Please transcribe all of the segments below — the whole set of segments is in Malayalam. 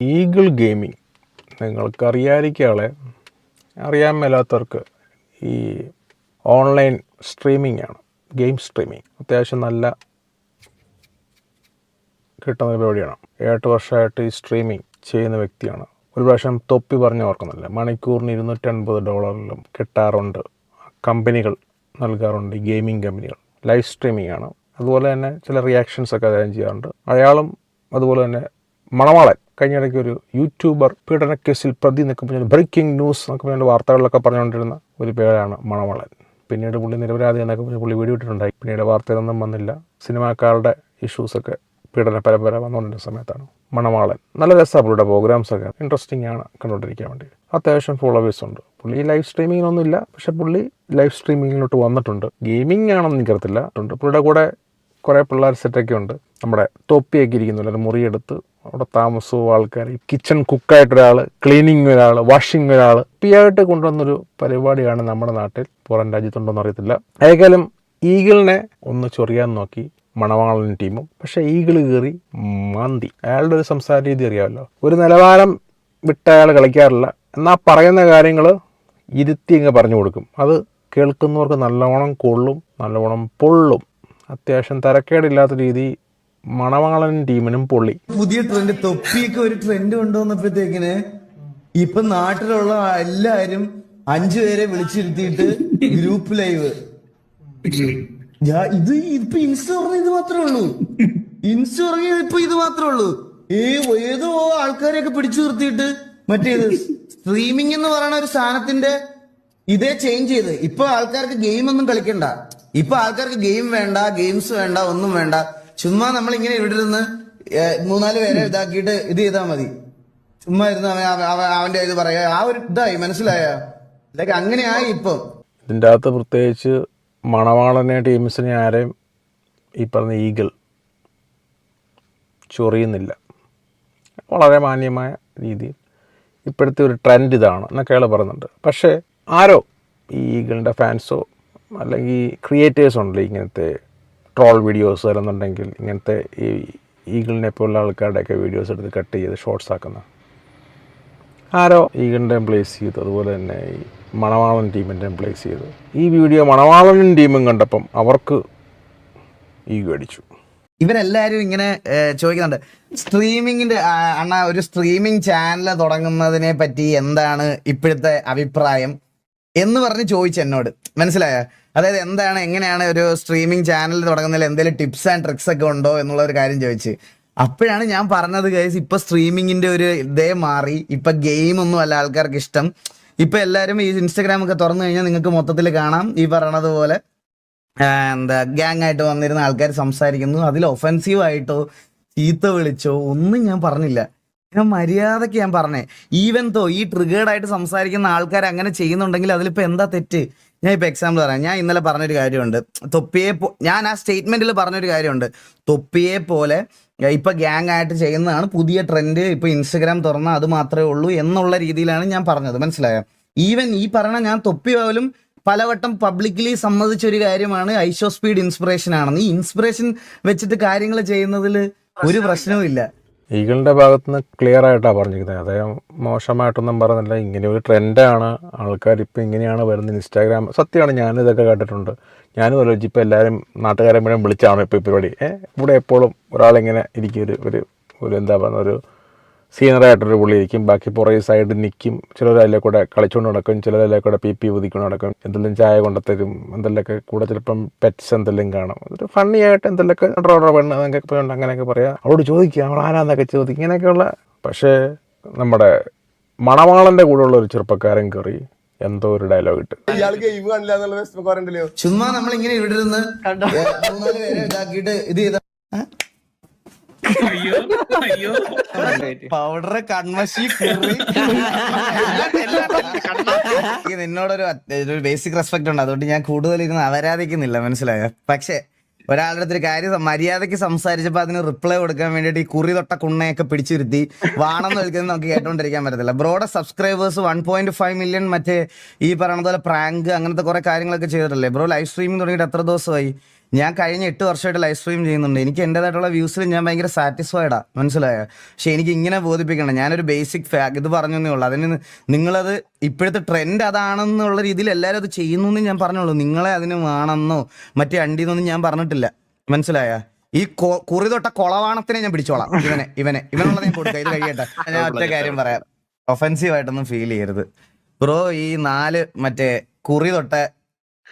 ഈഗിൾ ഗെയിമിംഗ് നിങ്ങൾക്ക് അറിയാതിരിക്കാളെ അറിയാൻ മേലാത്തവർക്ക് ഈ ഓൺലൈൻ സ്ട്രീമിംഗ് ആണ്. Game streaming. അത്യാവശ്യം നല്ല കിട്ടുന്ന പരിപാടിയാണ്. ഏട്ട് വർഷമായിട്ട് ഈ സ്ട്രീമിംഗ് ചെയ്യുന്ന വ്യക്തിയാണ്. ഒരു പ്രാവശ്യം തൊപ്പി പറഞ്ഞ് ഓർക്കുന്നില്ല. മണിക്കൂറിന് ഇരുന്നൂറ്റൻപത് ഡോളറിലും കിട്ടാറുണ്ട്. കമ്പനികൾ നൽകാറുണ്ട് ഈ ഗെയിമിംഗ് കമ്പനികൾ. ലൈവ് സ്ട്രീമിംഗ് ആണ്. അതുപോലെ തന്നെ ചില റിയാക്ഷൻസ് ഒക്കെ അദ്ദേഹം ചെയ്യാറുണ്ട്. അയാളും അതുപോലെ തന്നെ മണവാളൻ കഴിഞ്ഞ ഇടയ്ക്ക് ഒരു യൂട്യൂബർ പീഡനക്കേസിൽ കേസിൽ പ്രതി നിൽക്കുമ്പോൾ ബ്രേക്കിംഗ് ന്യൂസ് എന്നൊക്കെ പറഞ്ഞ വാർത്തകളിലൊക്കെ പറഞ്ഞുകൊണ്ടിരുന്ന ഒരു പേരാണ് മണവാളൻ. പിന്നീട് പുള്ളി നിരപരാധി എന്നൊക്കെ പറഞ്ഞ് പുള്ളി വീഡിയോ ഇട്ടിട്ടുണ്ടായി. പിന്നീട് വാർത്തയിലൊന്നും വന്നില്ല. സിനിമാക്കാരുടെ ഇഷ്യൂസൊക്കെ പീഡന പരമ്പര വന്നുകൊണ്ടിരുന്ന സമയത്താണ് മണവാളൻ. നല്ല രസമാണ് പുള്ളിയുടെ പ്രോഗ്രാംസ് ഒക്കെ. ഇൻട്രസ്റ്റിംഗ് ആണ് കണ്ടുകൊണ്ടിരിക്കാൻ വേണ്ടി. അത്യാവശ്യം ഫോളോവേഴ്സ് ഉണ്ട്. പുള്ളി ലൈവ് സ്ട്രീമിങ്ങിനൊന്നും ഇല്ല. പക്ഷെ പുള്ളി ലൈവ് സ്ട്രീമിങ്ങിലോട്ട് വന്നിട്ടുണ്ട്. ഗെയിമിംഗ് ആണെന്ന് എനിക്കറിയത്തില്ല. ഉണ്ട് പുള്ളിയുടെ കൂടെ കുറേ പിള്ളേർ സെറ്റൊക്കെ ഉണ്ട്. നമ്മുടെ തൊപ്പിയൊക്കെ ഇരിക്കുന്നില്ല ഒരു മുറിയെടുത്ത് അവിടെ താമസവും ആൾക്കാർ കിച്ചൺ കുക്കായിട്ട് ഒരാൾ ക്ലീനിങ് ഒരാൾ വാഷിംഗ് ഒരാൾ പിയായിട്ട് കൊണ്ടുവന്നൊരു പരിപാടിയാണ് നമ്മുടെ നാട്ടിൽ. പുറം രാജ്യത്തുണ്ടോന്ന് അറിയത്തില്ല. ഏതായാലും ഈഗിളിനെ ഒന്ന് ചൊറിയാൻ നോക്കി മണവാളൻ ടീമും. പക്ഷേ ഈഗിൾ കയറി മാന്തി. അയാളുടെ ഒരു സംസാര രീതി അറിയാമല്ലോ. ഒരു നിലവാരം വിട്ട് അയാൾ കളിക്കാറില്ല. എന്നാൽ പറയുന്ന കാര്യങ്ങൾ ഇരുത്തി അങ്ങ് പറഞ്ഞു കൊടുക്കും. അത് കേൾക്കുന്നവർക്ക് നല്ലവണ്ണം കൊള്ളും നല്ലവണ്ണം പൊള്ളും. അത്യാവശ്യം തരക്കേടില്ലാത്ത രീതി മണവാളൻ ടീമിനും പൊള്ളി. പുതിയ ട്രെൻഡ് തൊപ്പിയൊക്കെ ഒരു ട്രെൻഡ് കൊണ്ടുവന്നപ്പോഴത്തേക്കിന് ഇപ്പൊ നാട്ടിലുള്ള എല്ലാരും അഞ്ചു പേരെ വിളിച്ചിരുത്തിയിട്ട് ഗ്രൂപ്പ് ലൈവ്. ഇത് ഇപ്പൊ ഇൻസ്റ്റ ഇത് മാത്രമേ ഉള്ളൂ. ഇൻസ്റ്റ ഇപ്പൊ ഇത് മാത്രമേ ഉള്ളൂ. ഏ ഏതോ ആൾക്കാരെയൊക്കെ പിടിച്ചു നിർത്തിയിട്ട് മറ്റേത് സ്ട്രീമിംഗ് എന്ന് പറയുന്ന ഒരു സാധനത്തിന്റെ ഇതേ ചേഞ്ച് ചെയ്ത്. ഇപ്പൊ ആൾക്കാർക്ക് ഗെയിം ഒന്നും കളിക്കണ്ട. ഇപ്പൊ ആൾക്കാർക്ക് ഗെയിം വേണ്ട ഗെയിംസ് വേണ്ട ഒന്നും വേണ്ട. ചുമ്മാ നമ്മൾ ഇങ്ങനെ ഇവിടെ ഇരുന്ന് മൂന്നാൽ പേരെ ഇതാക്കിയിട്ട് ഇത് ചെയ്താൽ മതി. ചുമ്മാ ഇരുന്ന് അവൻ അവ- അവ- അവന്റെ ഇത് പറയാ ആ ഒരു ഇതായി മനസ്സിലായ? ഇതൊക്കെ അങ്ങനെയായി ഇപ്പം. ഇതിന്റെ അകത്ത് പ്രത്യേകിച്ച് മണവാളനെ ടീംസിനെ ആരെയും ഈ പറഞ്ഞ ഈഗിൾ ചൊറിയുന്നില്ല. വളരെ മാന്യമായ രീതിയിൽ. ഇപ്പോഴത്തെ ഒരു ട്രെൻഡ് ഇതാണ് എന്നൊക്കെ അയാൾ പറയുന്നുണ്ട്. പക്ഷേ ആരോ ഈ ഈഗിളിന്റെ ഫാൻസോ അല്ലെങ്കിൽ ക്രിയേറ്റേഴ്സ് ഉണ്ടല്ലോ ഇങ്ങനത്തെ ട്രോൾ വീഡിയോസ് അല്ലെന്നുണ്ടെങ്കിൽ ഇങ്ങനത്തെ ഈ ഈഗിളിനെ പോലുള്ള ആൾക്കാരുടെയൊക്കെ വീഡിയോസ് എടുത്ത് കട്ട് ചെയ്ത് ഷോർട്സ് ആക്കുന്ന. ആരോ? ഈഗിളിന്റെ പ്ലേസ് ചെയ്തു. അതുപോലെ തന്നെ ഈ മണവാളൻ ടീമിന്റെ പ്ലേസ് ചെയ്തു. ഈ വീഡിയോ മണവാളനും ടീമും കണ്ടപ്പം അവർക്ക് ഈഗോ അടിച്ചു. ഇവരെല്ലാരും ഇങ്ങനെ ചോദിക്കുന്നുണ്ട് സ്ട്രീമിങ്ങിന്റെ അണ്ണ ഒരു സ്ട്രീമിംഗ് ചാനൽ തുടങ്ങുന്നതിനെ പറ്റി എന്താണ് ഇപ്പോഴത്തെ അഭിപ്രായം? എന്ന് പറഞ്ഞ് ചോദിച്ചു എന്നോട്. മനസ്സിലായ? അതായത് എന്താണ് എങ്ങനെയാണ് ഒരു സ്ട്രീമിംഗ് ചാനൽ തുടങ്ങുന്നതിൽ എന്തെങ്കിലും ടിപ്സ് ആൻഡ് ട്രിക്സ് ഒക്കെ ഉണ്ടോ എന്നുള്ള ഒരു കാര്യം ചോദിച്ച്. അപ്പോഴാണ് ഞാൻ പറഞ്ഞത് ഗൈസ് ഇപ്പൊ സ്ട്രീമിങ്ങിന്റെ ഒരു ഇതേ മാറി. ഇപ്പൊ ഗെയിം ഒന്നും അല്ല ആൾക്കാർക്ക് ഇഷ്ടം. ഇപ്പൊ എല്ലാവരും ഈ ഇൻസ്റ്റഗ്രാം ഒക്കെ തുറന്നു കഴിഞ്ഞാൽ നിങ്ങൾക്ക് മൊത്തത്തിൽ കാണാം. ഈ പറയണത് പോലെ എന്താ ഗ്യാങ് ആയിട്ട് വന്നിരുന്ന ആൾക്കാർ സംസാരിക്കുന്നു. അതിൽ ഒഫൻസീവ് ആയിട്ടോ ചീത്ത വിളിച്ചോ ഒന്നും ഞാൻ പറഞ്ഞില്ല. ഞാൻ മര്യാദയ്ക്ക് ഞാൻ പറഞ്ഞേ. ഈവൻ തോ ഈ ട്രിഗേർഡ് ആയിട്ട് സംസാരിക്കുന്ന ആൾക്കാർ അങ്ങനെ ചെയ്യുന്നുണ്ടെങ്കിൽ അതിലിപ്പോ എന്താ തെറ്റ്? ഞാൻ ഇപ്പൊ എക്സാമ്പിൾ പറയാം. ഞാൻ ഇന്നലെ പറഞ്ഞൊരു കാര്യമുണ്ട്. തൊപ്പിയെ പോ- ഞാൻ ആ സ്റ്റേറ്റ്മെന്റിൽ പറഞ്ഞൊരു കാര്യമുണ്ട്. തൊപ്പിയെ പോലെ ഇപ്പം ഗ്യാങ് ആയിട്ട് ചെയ്യുന്നതാണ് പുതിയ ട്രെൻഡ് ഇപ്പൊ ഇൻസ്റ്റഗ്രാം തുറന്നാൽ അത് മാത്രമേ ഉള്ളൂ എന്നുള്ള രീതിയിലാണ് ഞാൻ പറഞ്ഞത്. മനസ്സിലായോ? ഈവൻ ഈ പറഞ്ഞ ഞാൻ തൊപ്പി പോലും പലവട്ടം പബ്ലിക്കലി സമ്മതിച്ച ഒരു കാര്യമാണ് ഐഷോ സ്പീഡ് ഇൻസ്പിറേഷൻ ആണെന്ന് ഈ ഇൻസ്പിറേഷൻ വെച്ചിട്ട് കാര്യങ്ങൾ ചെയ്യുന്നതിൽ ഒരു പ്രശ്നവും ഇല്ല ഈഗിളിന്റെ ഭാഗത്ത് നിന്ന് ക്ലിയർ ആയിട്ടാണ് പറഞ്ഞിരിക്കുന്നത് അദ്ദേഹം മോശമായിട്ടൊന്നും പറഞ്ഞില്ല. ഇങ്ങനെ ഒരു ട്രെൻഡാണ് ആൾക്കാർ ഇപ്പോൾ ഇങ്ങനെയാണ് വരുന്നത് ഇൻസ്റ്റാഗ്രാം സത്യമാണ് ഞാനും ഇതൊക്കെ കേട്ടിട്ടുണ്ട് ഞാനും ആലോചിച്ച് ഇപ്പോൾ എല്ലാവരും നാട്ടുകാരെ മുഴുവൻ വിളിച്ചാണോ ഇപ്പോൾ ഈ പരിപാടി. ഇവിടെ എപ്പോഴും ഒരാളിങ്ങനെ ഇരിക്കും. ഒരു ഒരു ഒരു എന്താ പറയുക ഒരു സീനിയറായിട്ടൊരു പുള്ളി ഇരിക്കും ബാക്കി പുറകെ സൈഡ് നിൽക്കും ചിലരതിലെ കൂടെ കളിച്ചുകൊണ്ട് നടക്കും. ചിലരതിലെ കൂടെ പി പി ഉദിക്കൊണ്ട് നടക്കും. എന്തെങ്കിലും ചായ കൊണ്ടുത്തരും എന്തെങ്കിലുമൊക്കെ കൂടെ ചിലപ്പം പെറ്റ്സ് എന്തെല്ലാം കാണും. അതൊരു ഫണ്ണി ആയിട്ട് എന്തെങ്കിലുമൊക്കെ ഡ്രോഡ്രോ പെണ്ണ് എന്നൊക്കെ പോയി അങ്ങനെയൊക്കെ പറയാം. അവളോട് ചോദിക്കുക അവൾ ആരാന്നൊക്കെ ചോദിക്കും. ഇങ്ങനെയൊക്കെയുള്ള. പക്ഷേ നമ്മുടെ മണവാളന്റെ കൂടെയുള്ള ഒരു ചെറുപ്പക്കാരൻ കയറി എന്തോ ഒരു ഡയലോഗ് ഇട്ട്. ഇയാൾ ഗെയിം കാണില്ല എന്നുള്ള വിഷമം ഉണ്ടല്ലോ ചുമ്മാ നമ്മൾ ഇങ്ങനെ ഇവിടെ ഇരുന്ന് ഇതാക്കിയിട്ട് ഇത് ചെയ്ത കുറി. എനിക്ക് നിന്നോടൊരു ഒരു ബേസിക് റെസ്പെക്ട് ഉണ്ട്. അതുകൊണ്ട് ഞാൻ കൂടുതൽ ഇരുന്ന് അവരാധിക്കുന്നില്ല മനസ്സിലായോ? പക്ഷേ ഒരാളുടെ ഒരു കാര്യം മര്യാദയ്ക്ക് സംസാരിച്ചപ്പോൾ അതിന് റിപ്ലൈ കൊടുക്കാൻ വേണ്ടിട്ട് ഈ കുറി തൊട്ട കുണ്ണയൊക്കെ പിടിച്ചിരുത്തി വാണെന്ന് വിളിക്കുന്നത് നമുക്ക് കേട്ടോണ്ടിരിക്കാൻ പറ്റത്തില്ല. Broad subscribers one point five million മറ്റേ ഈ പറയുന്ന പോലെ പ്രാങ്ക് അങ്ങനത്തെ കുറെ കാര്യങ്ങളൊക്കെ ചെയ്തിട്ടല്ലേ? ബ്രോ ലൈവ് സ്ട്രീമിംഗ് തുടങ്ങിയിട്ട് എത്ര ദിവസമായി? ഞാൻ കഴിഞ്ഞ എട്ട് വർഷമായിട്ട് ലൈവ് സ്ട്രീം ചെയ്യുന്നുണ്ട്. എനിക്ക് എന്റെതായിട്ടുള്ള വ്യൂസിൽ ഞാൻ ഭയങ്കര സാറ്റിസ്ഫൈഡാ മനസ്സിലായോ? പക്ഷെ എനിക്ക് ഇങ്ങനെ ബോധിപ്പിക്കണം. ഞാനൊരു ബേസിക് ഫാക്ട് ഇത് പറഞ്ഞേ ഉള്ളൂ. അതിന് നിങ്ങളത് ഇപ്പോഴത്തെ ട്രെൻഡ് അതാണെന്നുള്ള രീതിയിൽ എല്ലാവരും അത് ചെയ്യുന്നു എന്ന് ഞാൻ പറഞ്ഞോളൂ നിങ്ങളെ അതിന് വേണമെന്നോ മറ്റേ അണ്ടിന്നൊന്നും ഞാൻ പറഞ്ഞിട്ടില്ല. മനസ്സിലായ? ഈ കുറി തൊട്ട കൊളവാണത്തിനെ ഞാൻ പിടിച്ചോളാം. ഇവനെ ഇവനെ. ഇവനുള്ളത് ഞാൻ കൊടുക്കാം. ഇത് കഴിയട്ടെ. ഞാൻ ഒറ്റ കാര്യം പറയാം. ഒഫൻസീവ് ആയിട്ടൊന്നും ഫീൽ ചെയ്യരുത്. ബ്രോ ഈ നാല് മറ്റേ കുറി തൊട്ട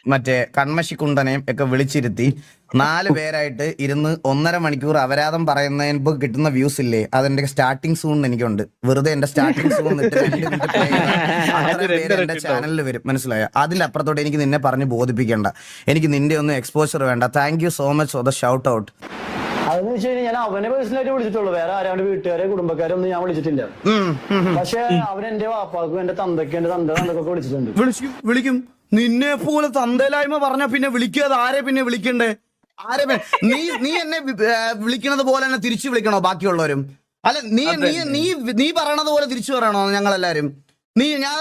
മറ്റേ കൺമശിക്കുണ്ടനെയും ഒക്കെ വിളിച്ചിരുത്തി നാല് പേരായിട്ട് ഇരുന്ന് ഒന്നര മണിക്കൂർ അപരാധം പറയുന്നതിന് കിട്ടുന്ന വ്യൂസ് ഇല്ലേ? അതെന്റെ സ്റ്റാർട്ടിംഗ് സൂൺ എനിക്കുണ്ട്. വെറുതെ എന്റെ സ്റ്റാർട്ടിംഗ് സൂൺ എന്റെ ചാനലിൽ വരും. മനസ്സിലായോ? അതിലപ്പുറത്തോട്ട് എനിക്ക് നിന്നെ പറഞ്ഞ് ബോധിപ്പിക്കേണ്ട. എനിക്ക് നിന്റെ ഒന്നും എക്സ്പോഷർ വേണ്ട. Thank you so much for the shout out അതെന്ന് വെച്ച് കഴിഞ്ഞാൽ ഞാൻ അവനെ പേഴ്സണലായിട്ട് വിളിച്ചിട്ടുള്ളൂ. വേറെ ആരാണ്ട് വീട്ടുകാരെ കുടുംബക്കാരെ ഒന്നും ഞാൻ വിളിച്ചിട്ടില്ല. പക്ഷെ അവൻ എന്റെ വാപ്പാക്കും എന്റെ തന്തയ്ക്കും എന്റെ തന്ത തന്തൊക്കെ വിളിച്ചിട്ടുണ്ട്. വിളിക്കും വിളിക്കും. നിന്നെ പോലെ തന്തയിലായ്മ പറഞ്ഞ പിന്നെ വിളിക്കാതെ ആരെ പിന്നെ വിളിക്കണ്ടേ? ആരെ നീ നീ എന്നെ വിളിക്കണത് പോലെ തന്നെ തിരിച്ചു വിളിക്കണോ ബാക്കിയുള്ളവരും? അല്ല നീ നീ നീ നീ പറയണത് പോലെ തിരിച്ചു പറയണോ ഞങ്ങളെല്ലാരും? നീ ഞാൻ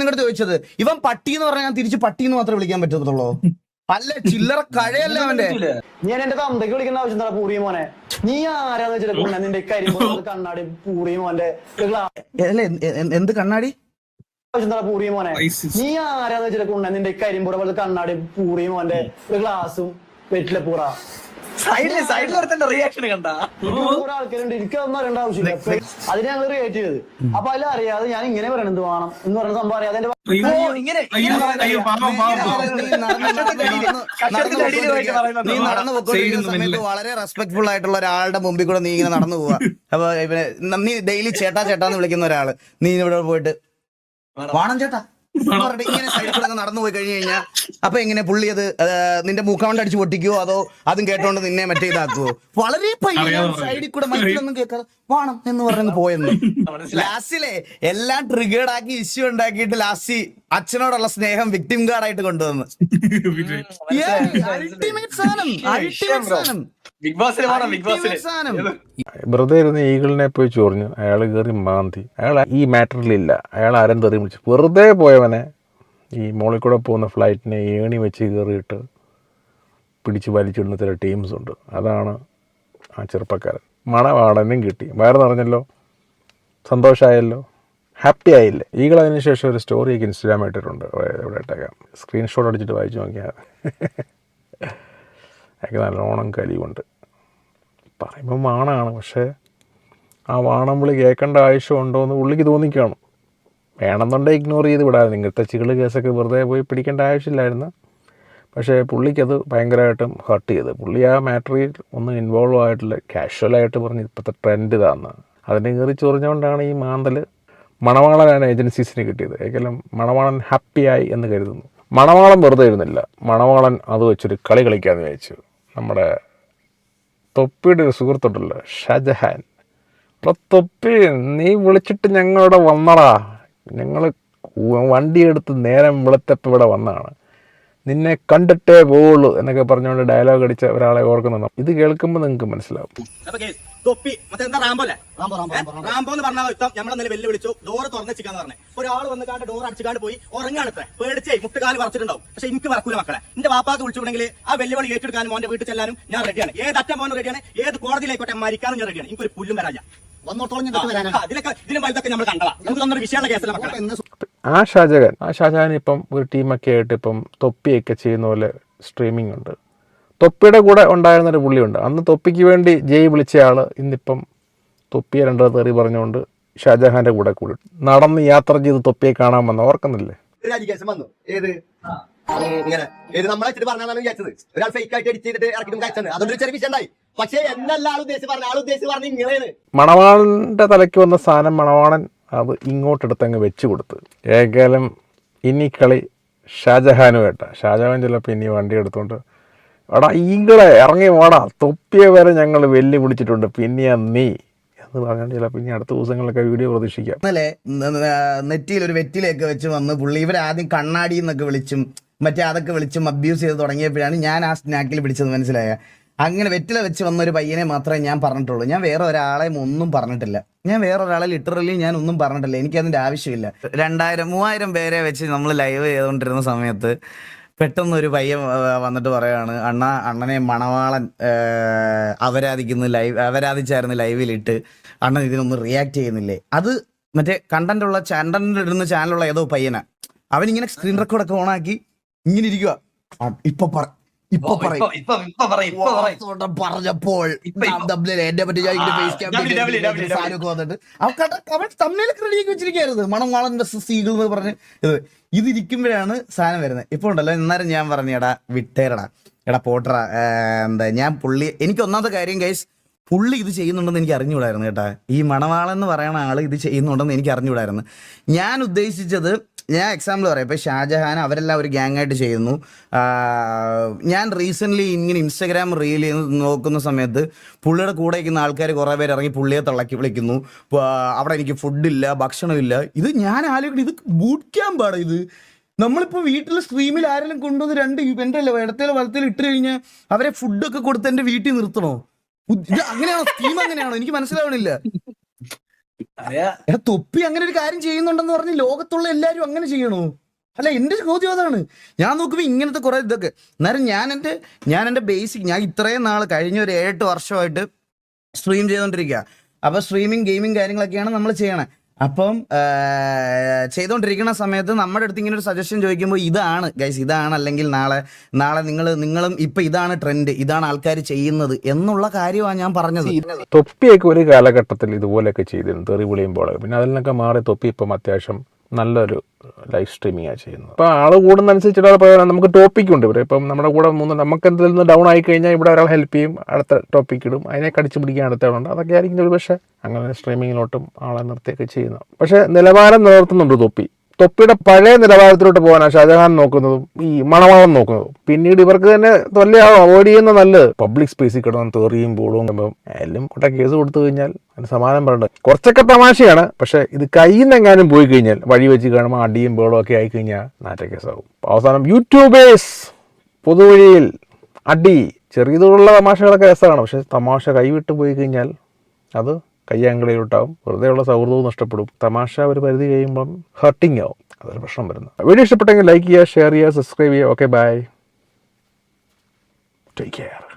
നിങ്ങളുടെ ചോദിച്ചത് ഇവൻ പട്ടി എന്ന് പറഞ്ഞാൽ ഞാൻ തിരിച്ച് പട്ടി എന്ന് മാത്രമേ വിളിക്കാൻ പറ്റത്തുള്ളൂ. അല്ല ചില്ലറ കഴയല്ലേ അവന്റെ ഞാൻ എന്റെ തന്തയ്ക്ക് വിളിക്കുന്ന ആവശ്യം എന്താ പൂറി മോനെ? നീ ആരാന്ന് വെച്ചിട്ട് നിന്റെ കരിമ്പോ കണ്ണാടി പൂറി മോന്റെ എന്ത് കണ്ണാടി? ആവശ്യം എന്താ പൂറി മോനെ? നീ ആരാന്ന് വെച്ചിട്ട് നിന്റെ കരിമ്പുറ പോലെ കണ്ണാടി പൂറി മോന്റെ ഒരു ഗ്ലാസും വെറ്റിലെ പൂറ സൈഡിൽ സൈഡിൽ ഒരുത്തന്റെ റിയാക്ഷൻ കണ്ട കുറെ ആൾക്കാരുണ്ട് എനിക്ക് അതൊന്നും അറിയേണ്ട ആവശ്യമില്ല അതിന് ഞങ്ങൾ റിയേറ്റ് ചെയ്തത് അപ്പൊ അതിൽ അറിയാതെ ഞാൻ ഇങ്ങനെ പറയണത് എന്ത് വേണം എന്ന് പറയുന്ന സംഭവം അറിയാതെ എന്റെ നീ നടന്ന് സമയത്ത് വളരെ റെസ്പെക്ട്ഫുൾ ആയിട്ടുള്ള ഒരാളുടെ മുമ്പിൽ കൂടെ നീ ഇങ്ങനെ നടന്നു പോവാ അപ്പൊ ഇവനെ നീ ഡെയിലി ചേട്ടാ ചേട്ടാന്ന് വിളിക്കുന്ന ഒരാൾ നീ ഇവിടെ പോയിട്ട് വാണം ചേട്ടാ പറഞ്ഞിട്ട് ഇങ്ങനെ സൈഡിൽ കൂടെ നടന്നു പോയി കഴിഞ്ഞു കഴിഞ്ഞാൽ അപ്പൊ എങ്ങനെ പുള്ളി അത് നിന്റെ മൂക്കൗണ്ട് അടിച്ച് പൊട്ടിക്കുവോ അതോ അതും കേട്ടോണ്ട് നിന്നെ മറ്റേ ഇതാക്കുവോ? വളരെ സൈഡിൽ കൂടെ മറ്റൊന്നും കേൾക്കാതെ. വാണം എന്ന് പറഞ്ഞു പോയെന്ന്. ലാസ്റ്റിലെ എല്ലാം ട്രിഗേർഡ് ആക്കി ഇഷ്യൂ ഉണ്ടാക്കിയിട്ട് ലാസ്റ്റ് അച്ഛനോടുള്ള സ്നേഹം വിക്ടിം ഗാർഡ് ആയിട്ട് കൊണ്ടുവന്ന്. വെറുതെ ഇരുന്ന് ഈഗിളിനെ പോയി ചൊറിഞ്ഞു അയാൾ കയറി മാന്തി. അയാൾ ഈ മാറ്ററിലില്ല അയാൾ ആരും തെറി വിളിച്ചു. വെറുതെ പോയവനെ ഈ മോളിൽ കൂടെ പോകുന്ന ഫ്ലൈറ്റിനെ ഏണി വെച്ച് കയറിയിട്ട് പിടിച്ച് വലിച്ചിടുന്ന ചില ടീംസ് ഉണ്ട്. അതാണ് ആ ചെറുപ്പക്കാരൻ. മണവാടനും കിട്ടി. വയറ് നിറഞ്ഞല്ലോ സന്തോഷമായല്ലോ? ഹാപ്പി ആയില്ലേ? ഈകൾ അതിന് ശേഷം ഒരു സ്റ്റോറിയൊക്കെ ഇൻസ്റ്റാഗ്രാം ഇട്ടിട്ടുണ്ട്. ഇവിടെ ഇട്ടേക്കാം. സ്ക്രീൻഷോട്ട് അടിച്ചിട്ട് വായിച്ചു നോക്കിയാൽ അയാൾക്ക് നല്ലോണം കലിവുണ്ട്. പറയുമ്പോൾ വാണാണ് പക്ഷേ ആ വാണം വിളി കേൾക്കേണ്ട ആവശ്യം ഉണ്ടോ എന്ന് ഉള്ളിക്ക് തോന്നിക്കാണും. വേണമെന്നുണ്ടെങ്കിൽ ഇഗ്നോർ ചെയ്ത് വിടാതെ ഇങ്ങനത്തെ ചികൾ കേസൊക്കെ വെറുതെ പോയി പിടിക്കേണ്ട ആവശ്യമില്ലായിരുന്നു. പക്ഷേ പുള്ളിക്കത് ഭയങ്കരമായിട്ടും ഹർട്ട് ചെയ്ത്. പുള്ളി ആ മാറ്ററിൽ ഒന്നും ഇൻവോൾവ് ആയിട്ടില്ല. കാഷ്വലായിട്ട് പറഞ്ഞ് ഇപ്പോഴത്തെ ട്രെൻഡ് ഇതാന്ന്. അതിനെ കയറി ചൊറിഞ്ഞുകൊണ്ടാണ് ഈ മാന്തൽ മണവാളനാണ് ഏജൻസീസിന് കിട്ടിയത്. ഏകലം മണവാളൻ ഹാപ്പിയായി എന്ന് കരുതുന്നു. മണവാളൻ വെറുതെ ഇരുന്നില്ല. മണവാളൻ അത് വെച്ചൊരു കളി കളിക്കാമെന്ന് വിചാരിച്ചു. നമ്മുടെ തൊപ്പിയുടെ ഒരു സുഹൃത്തുണ്ടല്ലോ ഷാജഹാൻ. അപ്പോൾ തൊപ്പി നീ വിളിച്ചിട്ട് ഞങ്ങളിവിടെ വന്നടാ. ഞങ്ങൾ വണ്ടിയെടുത്ത് നേരം വിളിച്ചപ്പോൾ ഇവിടെ വന്നതാണ്. നിന്നെ കണ്ടിട്ടേ പോവുള്ളൂ എന്നൊക്കെ പറഞ്ഞുകൊണ്ട് ഡയലോഗ് അടിച്ച ഒരാളെ ഓർക്കുന്നുണ്ട്? ഇത് കേൾക്കുമ്പോൾ നിങ്ങൾക്ക് മനസ്സിലാവും. തൊപ്പി മറ്റേ എന്താ റാംബോ അല്ലേ? റാംബോ എന്ന് പറഞ്ഞ യുദ്ധം നമ്മളെ നില വെല്ലുവിളിച്ചു ഡോറ് തുറന്നിച്ചിക്കാന്ന് പറഞ്ഞേ. ഒരാൾ വന്ന് കാണ്ട് ഡോർ അടിച്ചുകാണ്ട് പോയി. ഉറങ്ങാണിപ്പേ പേടിച്ചേ മുട്ടുകാൽ വറച്ചിട്ടുണ്ടാവും. പക്ഷെ എനിക്ക് വറക്കൂല മക്കളെ. എന്റെ വാപ്പാക്ക് വിളിച്ചിട്ടുണ്ടെങ്കിൽ ആ വെല്ലുവിളി ഏറ്റെടുക്കാനും മോന്റെ വീട്ടിൽ ചെല്ലാനും ഞാൻ റെഡിയാണ് ഏത് അറ്റം പോകാനും റെഡിയാണ് ഏത് കോടതിയിലായിക്കോട്ടെ മരിക്കാനും ഞാൻ റെഡിയാണ് എനിക്കൊരു പുല്ലും വരാല്ല ഇതിലൊക്കെ ഇതിലും വലുതൊക്കെ നമ്മൾ കണ്ടതാ. നമുക്ക് തന്നൊരു വിഷയമുള്ള കേസല്ല മക്കളെ. ആ ഷാജഹാൻ. ആ ഷാജഹാൻ ഇപ്പം ഒരു ടീമൊക്കെ ആയിട്ട് ഇപ്പം തൊപ്പിയൊക്കെ ചെയ്യുന്ന പോലെ സ്ട്രീമിംഗ് ഉണ്ട്. തൊപ്പിയുടെ കൂടെ ഉണ്ടായിരുന്ന ഒരു പുള്ളിയുണ്ട്. അന്ന് തൊപ്പിക്ക് വേണ്ടി ജയ് വിളിച്ച ആൾ ഇന്നിപ്പം തൊപ്പിയെ രണ്ടര തെറി പറഞ്ഞുകൊണ്ട് ഷാജഹാന്റെ കൂടെ കൂടി. നടന്ന് യാത്ര ചെയ്ത് തൊപ്പിയെ കാണാൻ വന്ന ഓർക്കുന്നില്ലേ? വന്നു. ഏത്? ഇങ്ങനെ. ഏത് നമ്മളെ വെച്ചിട്ട് പറഞ്ഞാണ് വിചാരിച്ചത്. ഒരാൾ ഫേക്ക് ആയിട്ട് എഡിറ്റ് ചെയ്തിട്ട് ഇറക്കിട്ടും കഴിച്ചത് അതുകൊണ്ട് ഒരു ചെറിയ വിഷയം ഉണ്ടായി. പക്ഷേ എന്നല്ല ആൾ ഉദ്ദേശിച്ച് പറഞ്ഞ ആൾ ഉദ്ദേശിച്ച് പറഞ്ഞ ഇങ്ങനെയാണ്. മണവാളന്റെ തലയ്ക്ക് വന്ന സാധനം മണവാളൻ അത് ഇങ്ങോട്ടെടുത്തങ്ങ് വെച്ച് കൊടുത്ത്. ഏകാലം ഇനി കളി ഷാജഹാനുമായിട്ട ഷാജഹാൻ ചിലപ്പോൾ ഇനി വണ്ടി എടുത്തുകൊണ്ട് എടാ ഈകളെ ഇറങ്ങി വാടാ. തൊപ്പിയെ വരെ ഞങ്ങൾ വെല്ലു പിടിച്ചിട്ടുണ്ട് പിന്നെയാ നീ. എന്ന് പറഞ്ഞുകൊണ്ട് ചിലപ്പോൾ ഇനി അടുത്ത ദിവസങ്ങളിലൊക്കെ വീഡിയോ പ്രതീക്ഷിക്കാം. ഇന്നലെ നെറ്റിയിൽ ഒരു വെറ്റിലേക്ക് വെച്ച് വന്ന് പുള്ളി ഇവരാദ്യം കണ്ണാടി എന്നൊക്കെ വിളിച്ചും മറ്റേ അതൊക്കെ വിളിച്ചും അബ്യൂസ് ചെയ്ത് തുടങ്ങിയപ്പോഴാണ് ഞാൻ ആ സ്നാക്കിൽ പിടിച്ചത് മനസ്സിലായ? അങ്ങനെ വെറ്റില വെച്ച് വന്ന ഒരു പയ്യനെ മാത്രമേ ഞാൻ പറഞ്ഞിട്ടുള്ളൂ. ഞാൻ വേറെ ഒരാളെ ഒന്നും പറഞ്ഞിട്ടില്ല. ഞാൻ വേറെ ഒരാളെ ലിറ്ററലി ഞാൻ ഒന്നും പറഞ്ഞിട്ടില്ല. എനിക്ക് അതിന്റെ ആവശ്യമില്ല. രണ്ടായിരം മൂവായിരം പേരെ വെച്ച് നമ്മൾ ലൈവ് ചെയ്തുകൊണ്ടിരുന്ന സമയത്ത് പെട്ടെന്ന് ഒരു പയ്യൻ വന്നിട്ട് പറയാണ് അണ്ണ അണ്ണനെ മണവാളൻ അവരാധിക്കുന്നു ലൈവ് അപരാധിച്ചായിരുന്നു ലൈവിലിട്ട് അണ്ണൻ ഇതിനൊന്നും റിയാക്ട് ചെയ്യുന്നില്ലേ? അത് മറ്റേ കണ്ടന്റ് ഉള്ള കണ്ടന്റ് ഇടുന്ന ചാനലുള്ള ഏതോ പയ്യനാ. അവനിങ്ങനെ സ്ക്രീൻ റെക്കോർഡൊക്കെ ഓണാക്കി ഇങ്ങനെ ഇരിക്കുക ഇപ്പൊ പറ ഇപ്പൊ പറഞ്ഞപ്പോൾ എന്നെ പറ്റി ഞാൻ സാരൊക്കെ വന്നിട്ട്. അവൻ തമ്മിൽ ക്രെഡിറ്റ് വെച്ചിരിക്കരുത് മണം വാളൻ സീകൾ എന്ന് പറഞ്ഞ്. ഇത് ഇതിരിക്കുമ്പോഴാണ് സാധനം വരുന്നത്. ഇപ്പൊ ഉണ്ടല്ലോ എന്നാലും ഞാൻ പറഞ്ഞു എടാ വിട്ടേരടാ. എടാ പോട്ടറാ. എന്താ ഞാൻ പുള്ളി എനിക്ക് ഒന്നാമത്തെ കാര്യം ഗൈസ് പുള്ളി ഇത് ചെയ്യുന്നുണ്ടെന്ന് എനിക്ക് അറിഞ്ഞുകൂടായിരുന്നു കേട്ടാ. ഈ മണവാളെന്ന് പറയുന്ന ആൾ ഇത് ചെയ്യുന്നുണ്ടെന്ന് എനിക്ക് അറിഞ്ഞുകൂടായിരുന്നു. ഞാൻ ഉദ്ദേശിച്ചത് ഞാൻ എക്സാമ്പിൾ പറയാം. ഇപ്പോൾ ഷാജഹാൻ അവരെല്ലാം ഒരു ഗ്യാങ് ആയിട്ട് ചെയ്യുന്നു. ഞാൻ റീസെന്റ്ലി ഇങ്ങനെ ഇൻസ്റ്റാഗ്രാം റീൽ നോക്കുന്ന സമയത്ത് പുള്ളിയുടെ കൂടെ ഇരിക്കുന്ന ആൾക്കാർ കുറേ പേര് ഇറങ്ങി പുള്ളിയെ തിളക്കി വിളിക്കുന്നു. അവിടെ എനിക്ക് ഫുഡില്ല ഭക്ഷണമില്ല ഇത് ഞാൻ ആലോചിക്കണം ഇത് ബൂട്ട് ക്യാമ്പാണ് ഇത്? നമ്മളിപ്പോൾ വീട്ടിൽ സ്ട്രീമിൽ ആരെങ്കിലും കൊണ്ടുവന്ന് രണ്ട് എന്റെ ഇടത്തേലോ വലത്തേലോ ഇട്ട് കഴിഞ്ഞാൽ അവരെ ഫുഡൊക്കെ കൊടുത്ത് എന്റെ വീട്ടിൽ നിർത്തണോ? അങ്ങനെയാണോ? സ്കീം അങ്ങനെയാണോ? എനിക്ക് മനസ്സിലാവണില്ല. തൊപ്പി അങ്ങനെ ഒരു കാര്യം ചെയ്യുന്നുണ്ടെന്ന് പറഞ്ഞ് ലോകത്തുള്ള എല്ലാരും അങ്ങനെ ചെയ്യണോ. അല്ല എന്റെ ചോദ്യം അതാണ്. ഞാൻ നോക്കുമ്പോൾ ഇങ്ങനത്തെ കുറെ ഇതൊക്കെ. എന്നാലും ഞാൻ എന്റെ ഞാൻ എന്റെ ബേസിക് ഞാൻ ഇത്രയും നാൾ കഴിഞ്ഞ ഒരു ഏഴെട്ട് വർഷമായിട്ട് സ്ട്രീം ചെയ്തുകൊണ്ടിരിക്കുക അപ്പൊ സ്ട്രീമിങ് ഗെയിമിങ് കാര്യങ്ങളൊക്കെയാണ് നമ്മൾ ചെയ്യണേ. അപ്പം ചെയ്തുകൊണ്ടിരിക്കുന്ന സമയത്ത് നമ്മുടെ അടുത്ത് ഇങ്ങനെ ഒരു സജഷൻ ചോദിക്കുമ്പോൾ ഇതാണ് ഗൈസ് ഇതാണ് അല്ലെങ്കിൽ നാളെ നാളെ നിങ്ങൾ നിങ്ങളും ഇപ്പം ഇതാണ് ട്രെൻഡ് ഇതാണ് ആൾക്കാർ ചെയ്യുന്നത് എന്നുള്ള കാര്യമാണ് ഞാൻ പറഞ്ഞത്. തൊപ്പിയൊക്കെ ഒരു കാലഘട്ടത്തിൽ ഇതുപോലെയൊക്കെ ചെയ്തിരുന്നു തെറി വിളിയുമ്പോൾ പിന്നെ അതിൽ നിന്നൊക്കെ മാറി തൊപ്പി ഇപ്പം അത്യാവശ്യം നല്ലൊരു ലൈവ് സ്ട്രീമിങ്ങാണ് ചെയ്യുന്നത്. അപ്പോൾ ആൾ കൂടുന്നതനുസരിച്ചിട്ട് പ്രയോജനം നമുക്ക് ടോപ്പിക് ഉണ്ട് ഇവിടെ. ഇപ്പം നമ്മുടെ കൂടെ മൂന്ന് നമുക്ക് എന്തെങ്കിലും ഡൗൺ ആയി കഴിഞ്ഞാൽ ഇവിടെ ഒരാൾ ഹെൽപ്പ് ചെയ്യും അടുത്ത ടോപ്പിക് ഇടും. അതിനെ കടിച്ചു പിടിക്കാൻ അടുത്തവരുണ്ട് അതൊക്കെ ആയിരിക്കും ഒരു പക്ഷേ അങ്ങനെ സ്ട്രീമിങ്ങിലോട്ടും ആളെ നിർത്തിയൊക്കെ ചെയ്യുന്നത്. പക്ഷേ നിലവാരം നിലനിർത്തുന്നുണ്ട് തൊപ്പി. തൊപ്പിയുടെ പഴയ നിലവാരത്തിലോട്ട് പോകാനാണ് ഷാജഹാൻ നോക്കുന്നതും ഈ മണവാളം നോക്കുന്നതും. പിന്നീട് ഇവർക്ക് തന്നെ തൊല്ലയാവും അവോയ്ഡ് ചെയ്യുന്ന നല്ലത്. പബ്ലിക് സ്പേസിൽ കിടന്ന് തെറിയും പോളും എല്ലാം കൊണ്ട കേസ് കൊടുത്തു കഴിഞ്ഞാൽ അതിന് സമാനം പറയണ്ട. കുറച്ചൊക്കെ തമാശയാണ്. പക്ഷേ ഇത് കയ്യിൽ പോയി കഴിഞ്ഞാൽ വഴി വെച്ച് കാണുമ്പോൾ അടിയും ബേളും ഒക്കെ ആയി കഴിഞ്ഞാൽ നാറ്റ കേസാവും. അവസാനം യൂട്യൂബേഴ്സ് പൊതുവഴിയിൽ അടി. ചെറിയതുള്ള തമാശകളൊക്കെ രസമാണ്. പക്ഷെ തമാശ കൈവിട്ട് പോയി കഴിഞ്ഞാൽ അത് കയ്യാങ്കളിയിലോട്ടാവും. വെറുതെ ഉള്ള സൗഹൃദവും നഷ്ടപ്പെടും. തമാശ ഒരു പരിധി കഴിയുമ്പം ഹർട്ടിങ് ആവും. അതൊരു പ്രശ്നം വരുന്നത്. വീഡിയോ ഇഷ്ടപ്പെട്ടെങ്കിൽ ലൈക്ക് ചെയ്യുക ഷെയർ ചെയ്യുക സബ്സ്ക്രൈബ് ചെയ്യുക. Okay bye take care